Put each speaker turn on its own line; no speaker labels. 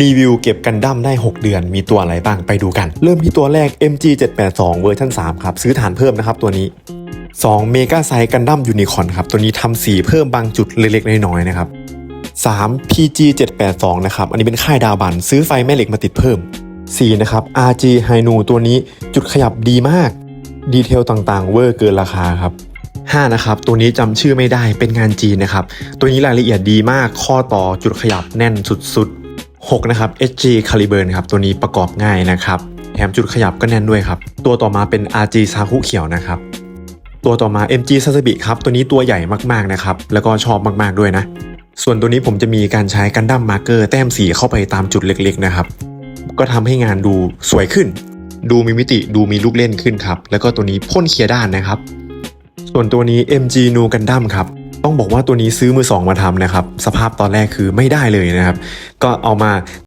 รีวิวเก็บกันดั้มได้ 6 เดือน มีตัวอะไรบ้างไปดูกัน เริ่มที่ตัวแรก MG 782 เวอร์ชัน3ครับ ซื้อฐานเพิ่มนะครับตัวนี้ 2 เมกาไซกันดั้มยูนิคอนครับ ตัวนี้ทำสีเพิ่มบางจุดเล็กๆ น้อยๆนะครับ 3 PG 782 นะครับ อันนี้เป็นค่ายดาวบัน ซื้อไฟแม่เหล็กมาติดเพิ่ม 4 นะครับ RG h i n u ตัวนี้จุดขยับดีมาก ดีเทลต่างๆ เวอร์เกินราคาครับ5นะครับตัวนี้จำชื่อไม่ได้เป็นงานจีนนะครับ ตัวนี้รายละเอียดดีมากข้อต่อจุดขยับแน่นสุดๆ 6 นะครับ HG Caliburn ครับ ตัวนี้ประกอบง่ายนะครับแถมจุดขยับก็แน่นด้วยครับ ตัวต่อมาเป็น RG ซาคุเขียวนะครับ ตัวต่อมา MG s a s a b i ครับ ตัวนี้ตัวใหญ่มากๆนะครับ แล้วก็ชอบมากๆด้วยนะ ส่วนตัวนี้ผมจะมีการใช้กันดั้มมาร์เกอร์แต้มสีเข้าไปตามจุดเล็กๆนะครับ ก็ทำให้งานดูสวยขึ้น ดูมีมิติ ดูมีลูกเล่นขึ้นครับ แล้วก็ตัวนี้พ่นเคลียร์ด้านนะครับ ส่วนตัวนี้ MG Nu Gundam ครับ ต้องบอกว่าตัวนี้ซื้อมือสองมาทำนะครับ สภาพตอนแรกคือไม่ได้เลยนะครับ ก็เอามา